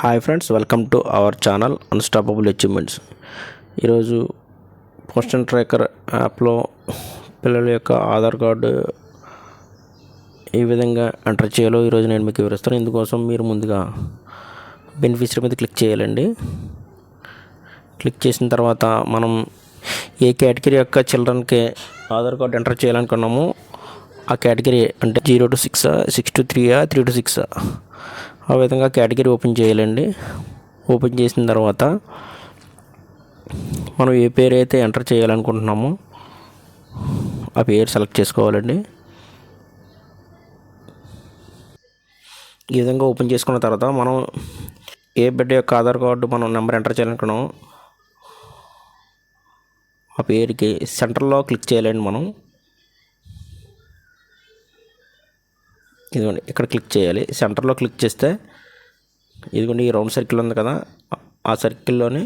Hi friends welcome to our channel unstoppable achievements ఈరోజు postal tracker యాప్లో పిల్లల యొక్క ఆధార్ కార్డు ఏ విధంగా ఎంటర్ చేయాలో ఈరోజు నేను మీకు వివరిస్తాను. ఇందుకోసం మీరు ముందుగా బెనిఫిషరీ మీద క్లిక్ చేయాలండి. క్లిక్ చేసిన తర్వాత మనం ఏ కేటగిరీ యొక్క చిల్డ్రన్కి ఆధార్ కార్డు ఎంటర్ చేయాలనుకున్నామో ఆ కేటగిరీ అంటే zero to six six to త్రీయా three to six ఆ విధంగా కేటగిరీ ఓపెన్ చేయాలండి. ఓపెన్ చేసిన తర్వాత మనం ఏ పేరు అయితే ఎంటర్ చేయాలనుకుంటున్నామో ఆ పేరు సెలెక్ట్ చేసుకోవాలండి. ఈ విధంగా ఓపెన్ చేసుకున్న తర్వాత మనం ఏ బిడ్డ యొక్క ఆధార్ కార్డు మనం నెంబర్ ఎంటర్ చేయాలనుకున్నాం ఆ పేరుకి సెంటర్లో క్లిక్ చేయాలండి మనం. ఇదిగోండి ఇక్కడ క్లిక్ చేయాలి. సెంటర్లో క్లిక్ చేస్తే ఇదిగోండి ఈ రౌండ్ సర్కిల్ ఉంది కదా ఆ సర్కిల్లోని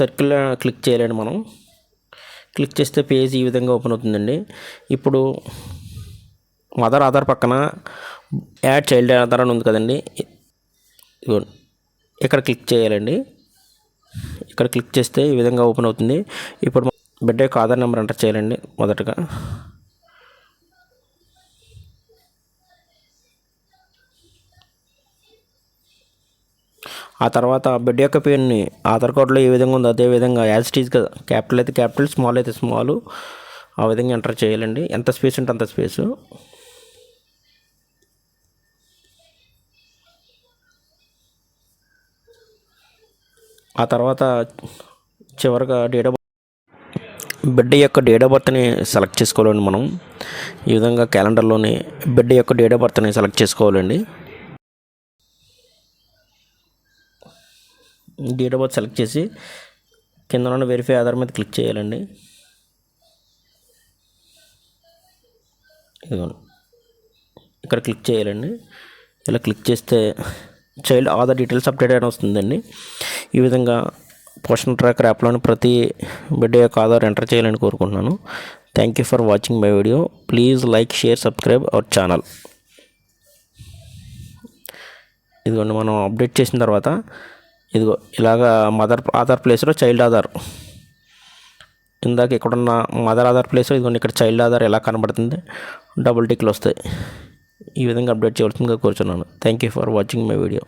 సర్కిల్ క్లిక్ చేయాలండి మనం. క్లిక్ చేస్తే పేజ్ ఈ విధంగా ఓపెన్ అవుతుందండి. ఇప్పుడు మదర్ ఆధార్ పక్కన యాడ్ చైల్డ్ ఆధార్ అని ఉంది కదండి. ఇక్కడ క్లిక్ చేయాలండి. ఇక్కడ క్లిక్ చేస్తే ఈ విధంగా ఓపెన్ అవుతుంది. ఇప్పుడు బిడ్డ యొక్క ఆధార్ నెంబర్ ఎంటర్ చేయాలండి మొదటగా. ఆ తర్వాత బిడ్డ యొక్క పేరుని ఆధార్ కార్డులో ఏ విధంగా ఉందో అదే విధంగా యాజ్ ఇట్ క్యాపిటల్ అయితే క్యాపిటల్ స్మాల్ అయితే స్మాల్ ఆ విధంగా ఎంటర్ చేయాలండి. ఎంత స్పేస్ ఉంటే అంత స్పేసు. ఆ తర్వాత చివరిగా డేట్ ఆఫ్ బిడ్డ యొక్క డేట్ ఆఫ్ బర్త్ని సెలెక్ట్ చేసుకోవాలండి మనం. ఈ విధంగా క్యాలెండర్లోని బిడ్డ యొక్క డేట్ ఆఫ్ బర్త్ని సెలెక్ట్ చేసుకోవాలండి. డేట్ ఆఫ్ బర్త్ సెలెక్ట్ చేసి కింద ఉన్న వెరిఫై ఆధార్ మీద క్లిక్ చేయాలండి. ఇదిగోండి ఇక్కడ క్లిక్ చేయాలండి. ఇలా క్లిక్ చేస్తే చైల్డ్ ఆధార్ డీటెయిల్స్ అప్డేట్ అని వస్తుందండి. ఈ విధంగా పోషన్ ట్రాకర్ యాప్లోని ప్రతి బిడ్డ యొక్క ఆధార్ ఎంటర్ చేయాలని కోరుకుంటున్నాను. Thank you for watching my video please like share subscribe our channel ఇదిగోండి మనం అప్డేట్ చేసిన తర్వాత ఇదిగో ఇలాగా మదర్ ఆధార్ ప్లేస్లో చైల్డ్ ఆధార్. ఇందాక ఇక్కడున్న మదర్ ఆధార్ ప్లేస్లో ఇదిగోండి ఇక్కడ చైల్డ్ ఆధార్ ఎలా కనబడుతుంది డబుల్ టిక్లు వస్తాయి. ఈ విధంగా అప్డేట్ చేయవలసిందిగా కోరుచున్నాను. Thank you for watching my video.